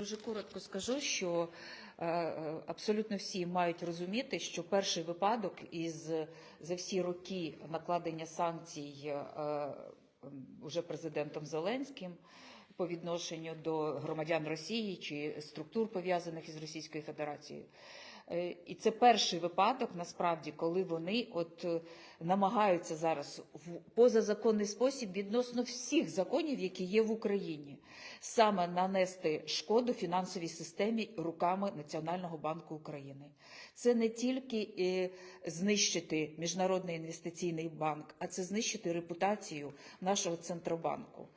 Дуже коротко скажу, що е, е, абсолютно всі мають розуміти, що перший випадок із за всі роки накладення санкцій е, уже президентом Зеленським по відношенню до громадян Росії чи структур пов'язаних із Російською Федерацією. Е, І це перший випадок, насправді, коли вони от е, намагаються зараз в позазаконний спосіб відносно всіх законів, які є в Україні, саме нанести шкоду фінансовій системі руками Національного банку України. Це не тільки е, знищити міжнародний інвестиційний банк, а це знищити репутацію нашого центробанку.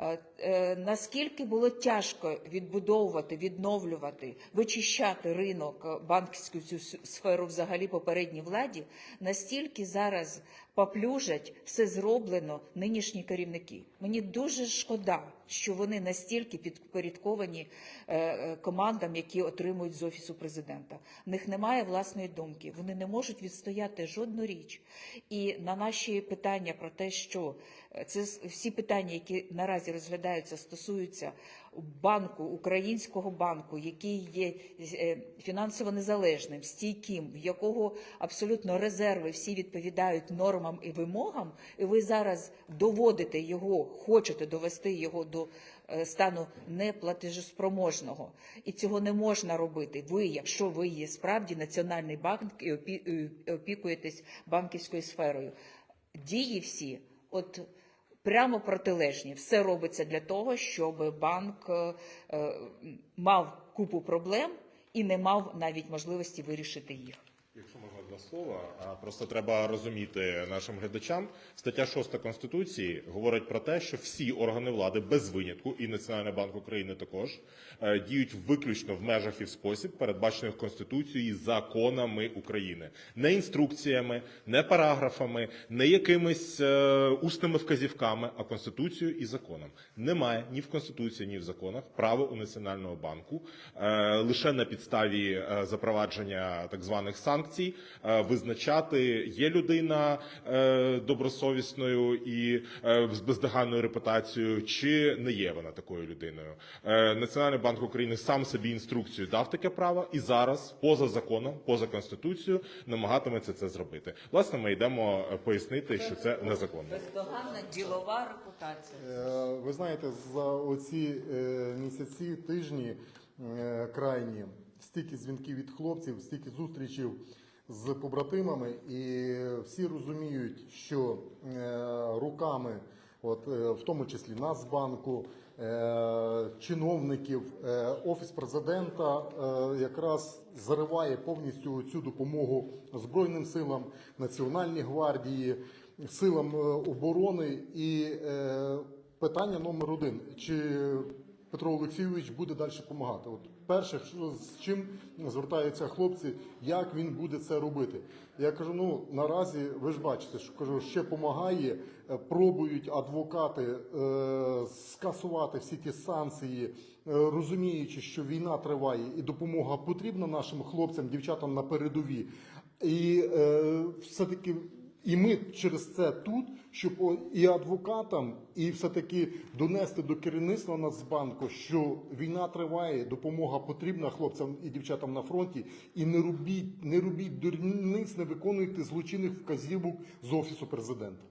Е, е, Наскільки було тяжко відбудовувати, відновлювати, вичищати ринок е, банківську цю сферу взагалі попередній владі, настільки зараз поплюжать все зроблено нинішні керівники. Мені дуже шкода, що вони настільки підпорядковані е, е, командам, які отримують з офісу президента. В них немає власної думки, вони не можуть відстояти жодну річ. І на наші питання про те, що е, це всі питання, які наразі розглядаються, стосуються банку, українського банку, який є фінансово незалежним, стійким, в якого абсолютно резерви всі відповідають нормам і вимогам, і ви зараз доводите його, хочете довести його до е, стану неплатежеспроможного. І цього не можна робити. Ви, якщо ви є справді національний банк і опікуєтесь банківською сферою. Дії всі, от прямо протилежні. Все робиться для того, щоб банк е, е, мав купу проблем і не мав навіть можливості вирішити їх. Якщо можна два слова, просто треба розуміти нашим глядачам. Стаття 6 Конституції говорить про те, що всі органи влади без винятку, і Національний банк України також е, діють виключно в межах і в спосіб, передбачених Конституцією і законами України, не інструкціями, не параграфами, не якимись е, усними вказівками, а Конституцією і законом. Немає ні в Конституції, ні в законах права у Національного банку е, лише на підставі запровадження так званих санкцій визначати, є людина е, добросовісною і е, з бездоганною репутацією, чи не є вона такою людиною. Е, Національний банк України сам собі інструкцію дав таке право, і зараз, поза законом, поза конституцією, намагатиметься це зробити. Власне, ми йдемо е, пояснити, що це незаконно. Бездоганна ділова репутація. Е, Ви знаєте, за оці е, місяці, тижні е, крайні, стільки дзвінків від хлопців, стільки зустрічів з побратимами, і всі розуміють, що е, руками, от, е, в тому числі Нацбанку, е, чиновників, офіс президента якраз зариває повністю цю допомогу Збройним силам, Національній гвардії, силам оборони і питання номер один: чи Петро Олексійович буде далі допомагати? Перше, з чим звертаються хлопці, як він буде це робити? Я кажу: ну наразі ви ж бачите, що кажу, ще допомагає, е, пробують адвокати е, скасувати всі ті санкції, е, розуміючи, що війна триває і допомога потрібна нашим хлопцям, дівчатам на передовій. І е, все-таки і ми через це тут, щоб і адвокатам, і все-таки донести до керівництва Нацбанку, що війна триває, допомога потрібна хлопцям і дівчатам на фронті, і не робіть, не робіть дурниць, не виконуйте злочинних вказівок з офісу президента.